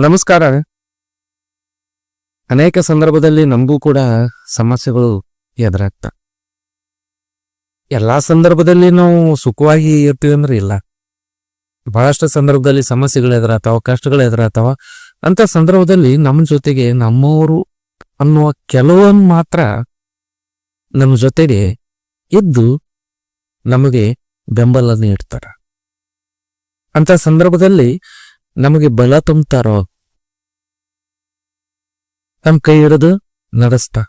ನಮಸ್ಕಾರ. ಅನೇಕ ಸಂದರ್ಭದಲ್ಲಿ ನಮಗೂ ಕೂಡ ಸಮಸ್ಯೆಗಳು ಎದುರಾಗ್ತ. ಎಲ್ಲಾ ಸಂದರ್ಭದಲ್ಲಿ ನಾವು ಸುಖವಾಗಿ ಇರ್ತೀವಿ ಅಂದ್ರೆ ಇಲ್ಲ. ಬಹಳಷ್ಟು ಸಂದರ್ಭದಲ್ಲಿ ಸಮಸ್ಯೆಗಳು ಎದುರಾಗ್ತಾವ, ಕಷ್ಟಗಳು ಎದುರಾಗ್ತಾವ. ಅಂತ ಸಂದರ್ಭದಲ್ಲಿ ನಮ್ಮ ಜೊತೆಗೆ ನಮ್ಮವರು ಅನ್ನುವ ಕೆಲವೊಂದು ಮಾತ್ರ ನಮ್ಮ ಜೊತೆಗೆ ಇದ್ದು ನಮಗೆ ಬೆಂಬಲ ನೀಡ್ತಾರ. ಅಂತ ಸಂದರ್ಭದಲ್ಲಿ ನಮಗೆ ಬಲ ತುಂಬ್ತಾರೋ ನಮ್ ಕೈ ಹಿಡಿದು ನಡೆಸ್ತಾ.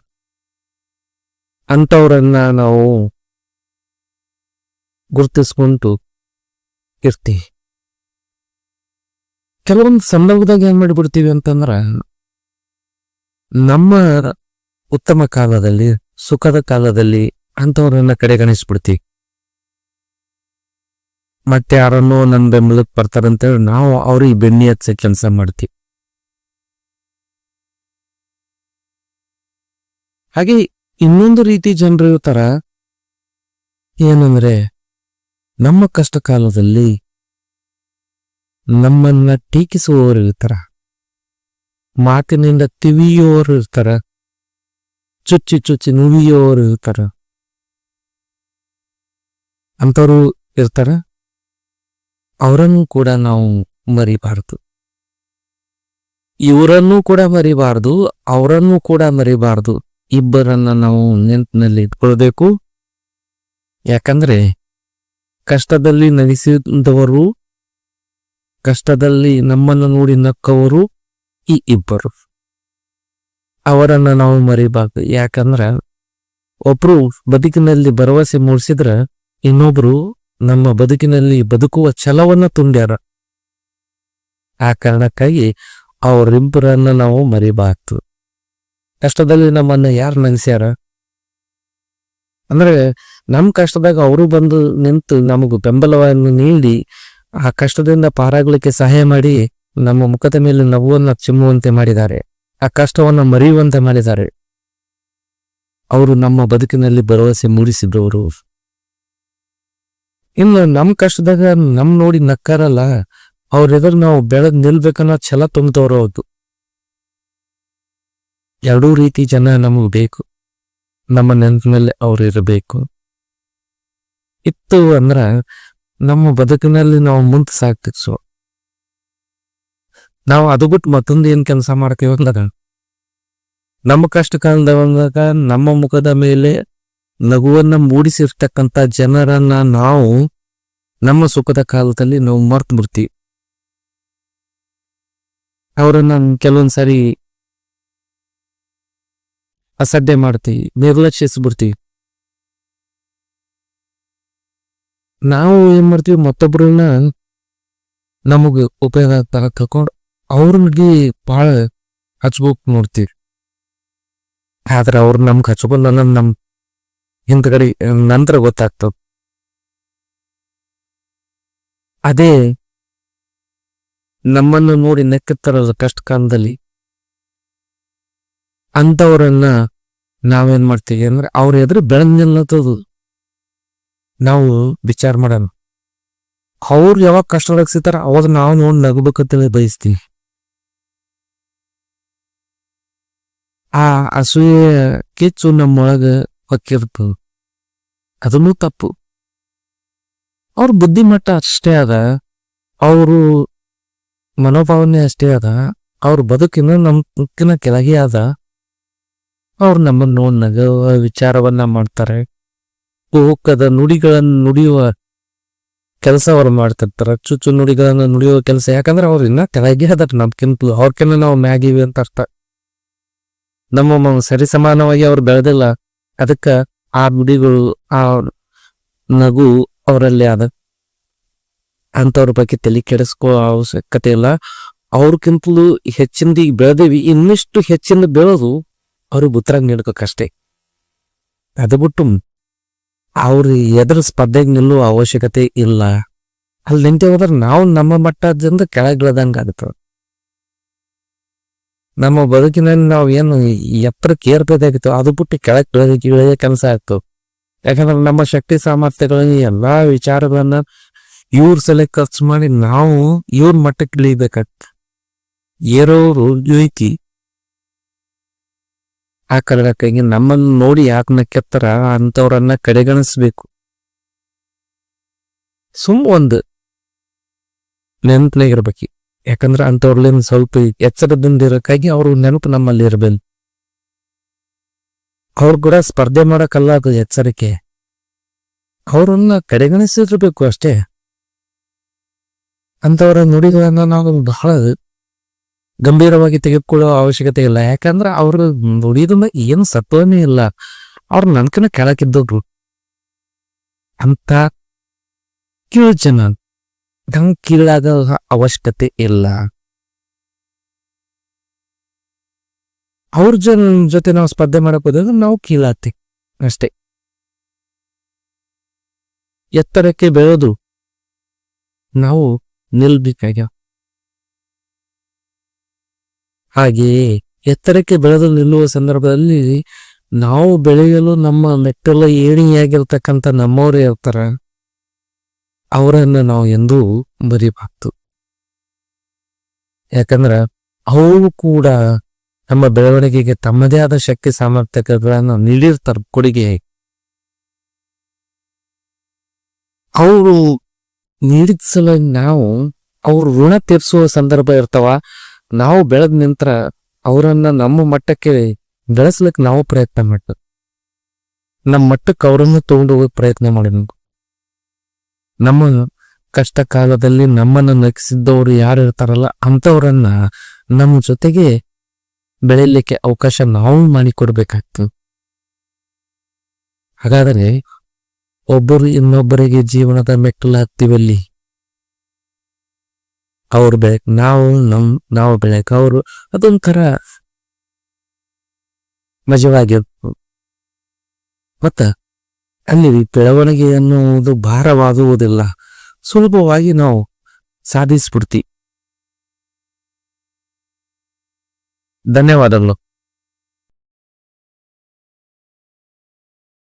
ಅಂಥವ್ರನ್ನ ನಾವು ಗುರುತಿಸ್ಕೊಂಡು ಇರ್ತೀವಿ. ಕೆಲವೊಂದು ಸಂದರ್ಭದಾಗ ಏನ್ ಮಾಡಿಬಿಡ್ತೀವಿ ಅಂತಂದ್ರ, ನಮ್ಮ ಉತ್ತಮ ಕಾಲದಲ್ಲಿ, ಸುಖದ ಕಾಲದಲ್ಲಿ ಅಂಥವ್ರನ್ನ ಕಡೆಗಣಿಸ್ಬಿಡ್ತೀವಿ. ಮತ್ತೆ ಯಾರನ್ನೋ ನನ್ನ ಬೆಂಬಲಕ್ಕೆ ಬರ್ತಾರಂತೇಳಿ ನಾವು ಅವ್ರಿಗೆ ಬೆನ್ನಿ ಹಚ್ಚ ಕೆಲಸ ಮಾಡ್ತೀವಿ. ಹಾಗೆ ಇನ್ನೊಂದು ರೀತಿ ಜನರು ಇರ್ತಾರ ಏನಂದ್ರೆ ನಮ್ಮ ಕಷ್ಟ ಕಾಲದಲ್ಲಿ ನಮ್ಮನ್ನ ಟೀಕಿಸುವವರು ಇರ್ತಾರ. ಮಾತಿನಿಂದ ತಿವಿಯೋರು ಇರ್ತಾರ. ಚುಚ್ಚಿ ಚುಚ್ಚಿ ನುವಿಯುವವರು ಇರ್ತಾರ. ಅಂತವರು ಇರ್ತಾರ. ಅವರನ್ನು ಕೂಡ ನಾವು ಮರಿಬಾರದು. ಇವರನ್ನು ಕೂಡ ಮರಿಬಾರದು, ಅವರನ್ನು ಕೂಡ ಮರಿಬಾರದು. ಇಬ್ಬರನ್ನ ನಾವು ನೆನಪಿನಲ್ಲಿ ಇಟ್ಕೊಳ್ಬೇಕು. ಯಾಕಂದ್ರೆ ಕಷ್ಟದಲ್ಲಿ ನಗಿಸಿದವರು ಕಷ್ಟದಲ್ಲಿ ನಮ್ಮನ್ನು ನೋಡಿ ನಕ್ಕವರು ಈ ಇಬ್ಬರು. ಅವರನ್ನ ನಾವು ಮರಿಬಾರ್ದು. ಯಾಕಂದ್ರ ಒಬ್ರು ಬದುಕಿನಲ್ಲಿ ಭರವಸೆ ಮೂಡಿಸಿದ್ರ ಇನ್ನೊಬ್ರು ನಮ್ಮ ಬದುಕಿನಲ್ಲಿ ಬದುಕುವ ಛಲವನ್ನ ತುಂಡ್ಯಾರ ಆ ಕಾರಣಕ್ಕಾಗಿ ಅವರಿಬ್ಬರನ್ನ ನಾವು ಮರಿಬಾರ್ದು. ಕಷ್ಟದಲ್ಲಿ ನಮ್ಮನ್ನ ಯಾರು ನೆನೆಸ್ಯಾರ? ಅಂದ್ರೆ ನಮ್ಮ ಕಷ್ಟದಾಗ ಅವರು ಬಂದು ನಿಂತು ನಮಗೂ ಬೆಂಬಲವನ್ನು ನೀಡಿ ಆ ಕಷ್ಟದಿಂದ ಪಾರಾಗಲಿಕ್ಕೆ ಸಹಾಯ ಮಾಡಿ ನಮ್ಮ ಮುಖದ ಮೇಲೆ ನಗುವನ್ನ ಚಿಮ್ಮುವಂತೆ ಮಾಡಿದ್ದಾರೆ. ಆ ಕಷ್ಟವನ್ನ ಮರೆಯುವಂತೆ ಮಾಡಿದ್ದಾರೆ. ಅವರು ನಮ್ಮ ಬದುಕಿನಲ್ಲಿ ಭರವಸೆ ಮೂಡಿಸಿದವರು. ಇನ್ನು ನಮ್ ಕಷ್ಟದಾಗ ನಮ್ ನೋಡಿ ನಕ್ಕಾರಲ್ಲ ಅವ್ರ ಎದುರು ನಾವು ಬೆಳೆದ್ ನಿಲ್ಬೇಕನ್ನೋ ಛಲ ತುಂಬ್ತವ್ರು ಹೌದು ಎರಡೂ ರೀತಿ ಜನ ನಮಗೆ ಬೇಕು. ನಮ್ಮ ನೆನಪಿನಲ್ಲಿ ಅವ್ರು ಇರಬೇಕು. ಇತ್ತು ಅಂದ್ರ ನಮ್ಮ ಬದುಕಿನಲ್ಲಿ ನಾವು ಮುಂದೆ ಸಾಕ್ತಿವಿ ಸೊ ನಾವು ಅದು ಬಿಟ್ಟು ಮತ್ತೊಂದು ಏನ್ ಕೆಲಸ ಮಾಡ್ತೀವಿ ಅಂದಾಗ ನಮ್ಮ ಕಷ್ಟ ಕಾಲದಾಗ ನಮ್ಮ ಮುಖದ ಮೇಲೆ ನಗುವನ್ನ ಮೂಡಿಸಿರ್ತಕ್ಕಂಥ ಜನರನ್ನ ನಾವು ನಮ್ಮ ಸುಖದ ಕಾಲದಲ್ಲಿ ನಾವು ಮರ್ತು ಬಿಡ್ತೀವಿ. ಅವರನ್ನ ಕೆಲವೊಂದ್ಸರಿ ಅಸಡ್ಡೆ ಮಾಡ್ತೀವಿ ನಿರ್ಲಕ್ಷಿಸ್ಬಿಡ್ತೀವಿ ನಾವು ಏನ್ ಮಾಡ್ತೀವಿ ಮತ್ತೊಬ್ಬರನ್ನ ನಮಗ ಉಪಯೋಗ ತರ ತಕೊಂಡು ಅವ್ರಿಗೆ ಬಹಳ ಹಚ್ಬೋಕ್ ನೋಡ್ತೀವಿ. ಆದ್ರೆ ಅವ್ರು ನಮ್ಗೆ ಹಚ್ಬಲ್ಲ ನಮ್ ಹಿಂದ್ಗಡೆ, ನಂತರ ಗೊತ್ತಾಗ್ತದ. ಅದೇ ನಮ್ಮನ್ನು ನೋಡಿ ನೆಕ್ಕತ್ತಾರಲ್ಲ ಕಷ್ಟ ಕಾಲದಲ್ಲಿ ಅಂತವ್ರನ್ನ ನಾವೇನ್ ಮಾಡ್ತೀವಿ ಅಂದ್ರೆ ಅವ್ರ ಎದುರು ಬೆಳೆದ್ ನಿಲ್ಲತ್ತದು ನಾವು ವಿಚಾರ ಮಾಡೋಣ. ಅವ್ರು ಯಾವಾಗ ಕಷ್ಟ ಸಿಗ್ತಾರ ಅವಾಗ ನಾವು ನೋಡಿ ನಗಬೇಕಂತೇಳಿ ಬಯಸ್ತೀವಿ ಆ ಅಸೂಯೆ ಕಿಚ್ಚು ನಮ್ಮೊಳಗ ಹೊಕ್ಕಿರ್ತದ. ಅದನ್ನು ತಪ್ಪು. ಅವ್ರ ಬುದ್ಧಿಮಟ್ಟ ಅಷ್ಟೇ ಅದ. ಅವರು ಮನೋಭಾವನೆ ಅಷ್ಟೇ ಅದ. ಅವ್ರ ಬದುಕಿನ ನಮ್ಕಿನ ಕೆಳಗೆ ಅದ. ಅವ್ರು ನಮ್ಮನ್ನು ನಗುವ ವಿಚಾರವನ್ನ ಮಾಡ್ತಾರೆ. ಕೂಕದ ನುಡಿಗಳನ್ನು ನುಡಿಯುವ ಕೆಲಸ ಅವ್ರು ಮಾಡ್ತಿರ್ತಾರೆ. ಚುಚ್ಚು ನುಡಿಗಳನ್ನು ನುಡಿಯುವ ಕೆಲಸ. ಯಾಕಂದ್ರೆ ಅವ್ರು ಇನ್ನ ಕೆಳಗೆ ಅದಾರ. ನಮ್ಗಿಂತ ಅವ್ರಕಿನ್ನ ನಾವು ಮ್ಯಾಗಿವಿ ಅಂತ ಅರ್ಥ. ನಮ್ಮ ಸರಿ ಸಮಾನವಾಗಿ ಅವ್ರು ಬೆಳೆದಿಲ್ಲ. ಅದಕ್ಕ ಆ ನುಡಿಗಳು, ಆ ನಗು ಅವರಲ್ಲಿ ಅದ. ಅಂಥವ್ರ ಬಗ್ಗೆ ತಲೆ ಕೆಡಿಸ್ಕೋ ಅವಶ್ಯಕತೆ ಇಲ್ಲ. ಅವ್ರಕ್ಕಿಂತಲೂ ಹೆಚ್ಚಿಂದ ಈಗ ಬೆಳೆದೇವಿ. ಇನ್ನಿಷ್ಟು ಹೆಚ್ಚಿಂದ ಬೆಳೆದು ಅವ್ರಿಗೆ ಉತ್ತರ ನೀಡ್ಬೇಕಷ್ಟೇ ಅದು ಬಿಟ್ಟು ಅವ್ರ ಎದುರು ಸ್ಪರ್ಧೆಗೆ ನಿಲ್ಲುವ ಅವಶ್ಯಕತೆ ಇಲ್ಲ. ಅಲ್ಲಿ ನಿಂತೆ ಹೋದ್ರೆ ನಾವು ನಮ್ಮ ಮಟ್ಟದಿಂದ ಕೆಳಗಿಳದಂಗ ಆಗುತ್ತೆ. ನಮ್ಮ ಬದುಕಿನಲ್ಲಿ ನಾವು ಏನು ಎತ್ತರಕ್ಕೆ ಏರ್ಬೇಕಾಗಿತ್ತು ಅದು ಬಿಟ್ಟು ಇಳಿಯೋದಕ್ಕೆ ಇಳಿಯೋ ಕೆಲಸ ಆಯ್ತು. ಯಾಕಂದ್ರೆ ನಮ್ಮ ಶಕ್ತಿ ಸಾಮರ್ಥ್ಯಗಳ ಎಲ್ಲಾ ವಿಚಾರಗಳನ್ನ ಇವ್ರ ಸಲ ಖರ್ಚು ಮಾಡಿ ನಾವು ಇವ್ರ ಮಟ್ಟಕ್ಕೆ ಇಳಿಬೇಕಾಗ್ತದೆ ಏರೋರು ಐತಿ ಆ ಕಾರಣಕ್ಕಾಗಿ ನಮ್ಮನ್ನು ನೋಡಿ ಯಾಕೆ ನಕ್ಕೆತ್ತಾರ ಅಂತವ್ರನ್ನ ಕಡೆಗಣಿಸ್ಬೇಕು. ಸುಮ್ ಒಂದು ನೆನಪಿನಾಗಿರ್ಬೇಕು ಯಾಕಂದ್ರೆ ಅಂಥವ್ರಲ್ಲಿ ಸ್ವಲ್ಪ ಎಚ್ಚರದಿಂದ ಇರೋಕ್ಕಾಗಿ ಅವ್ರ ನೆನಪು ನಮ್ಮಲ್ಲಿ ಇರಬೇಕು. ಅವ್ರು ಕೂಡ ಸ್ಪರ್ಧೆ ಮಾಡೋಕ್ಕಲ್ಲ ಅದು ಎಚ್ಚರಿಕೆ. ಅವರನ್ನ ಕಡೆಗಣಿಸಿರ್ಬೇಕು ಅಷ್ಟೇ. ಅಂತವರ ನುಡಿಗಳನ್ನ ನಾವು ಬಹಳ ಗಂಭೀರವಾಗಿ ತೆಗೆದುಕೊಳ್ಳೋ ಅವಶ್ಯಕತೆ ಇಲ್ಲ. ಯಾಕಂದ್ರೆ ಅವ್ರ ನುಡಿದಿಂದ ಏನು ಸತ್ವನೇ ಇಲ್ಲ. ಅವ್ರ ನನ್ಕನ ಕೆಳಕಿದ್ದವ್ರು ಅಂತ ಕೀಳು ಜನ ನಂಗೆ ಕೀಳಾಗ ಅವಶ್ಯಕತೆ ಇಲ್ಲ. ಅವ್ರ ಜನ ಜೊತೆ ನಾವು ಸ್ಪರ್ಧೆ ಮಾಡಕ್ ಹೋದಾಗ ನಾವು ಕೀಳಾತಿ ಅಷ್ಟೇ. ಎತ್ತರಕ್ಕೆ ಬೆಳೆದು ನಾವು ನಿಲ್ಬೇಕಾಗ್ಯ ಹಾಗೆಯೇ ಎತ್ತರಕ್ಕೆ ಬೆಳೆದು ನಿಲ್ಲುವ ಸಂದರ್ಭದಲ್ಲಿ ನಾವು ಬೆಳೆಯಲು ನಮ್ಮ ಮೆಟ್ಟಲ ಏಣಿಯಾಗಿರ್ತಕ್ಕಂಥ ನಮ್ಮವರೇ ಇರ್ತಾರ. ಅವರನ್ನ ನಾವು ಎಂದೂ ಬರಿಬಾರ್ದು ಯಾಕಂದ್ರ ಅವರು ಕೂಡ ನಮ್ಮ ಬೆಳವಣಿಗೆಗೆ ತಮ್ಮದೇ ಆದ ಶಕ್ತಿ ಸಾಮರ್ಥ್ಯಗಳನ್ನು ನೀಡಿರ್ತಾರ ಕೊಡುಗೆ. ಅವರು ನೀಡಿದ ಸಲ ನಾವು ಅವ್ರ ಋಣ ತೀರಿಸುವ ಸಂದರ್ಭ ಇರ್ತಾವ. ನಾವು ಬೆಳೆದ ನಂತರ ಅವರನ್ನ ನಮ್ಮ ಮಟ್ಟಕ್ಕೆ ಬೆಳೆಸಲಿಕ್ಕೆ ನಾವು ಪ್ರಯತ್ನ ಮಾಡ್ತೇವೆ. ನಮ್ಮ ಮಟ್ಟಕ್ಕೆ ಅವರನ್ನು ತಗೊಂಡು ಹೋಗಿ ಪ್ರಯತ್ನ ಮಾಡಿದ್ವು ನಮ್ಮ ಕಷ್ಟ ಕಾಲದಲ್ಲಿ ನಮ್ಮನ್ನು ನಗಿಸಿದ್ದವರು ಯಾರು ಇರ್ತಾರಲ್ಲ ಅಂಥವ್ರನ್ನ ನಮ್ಮ ಜೊತೆಗೆ ಬೆಳೆಯಲಿಕ್ಕೆ ಅವಕಾಶ ನಾವು ಮಾಡಿಕೊಡ್ಬೇಕಾಗ್ತದೆ. ಹಾಗಾದರೆ ಒಬ್ಬರು ಇನ್ನೊಬ್ಬರಿಗೆ ಜೀವನದ ಮೆಟ್ಟಲು ಹತ್ತಿವಲ್ಲಿ ಅವ್ರು ಬೆಳಕ್ ನಾವು ನಮ್, ನಾವು ಬೆಳಕ್ ಅವರು ಅದೊಂಥರ ಮಜವಾಗಿರ್ತು ಮತ್ತ ಅಲ್ಲಿ ಬೆಳವಣಿಗೆ ಅನ್ನುವುದು ಭಾರವಾಗುವುದಿಲ್ಲ. ಸುಲಭವಾಗಿ ನಾವು ಸಾಧಿಸ್ಬಿಡ್ತಿ ಧನ್ಯವಾದಗಳು.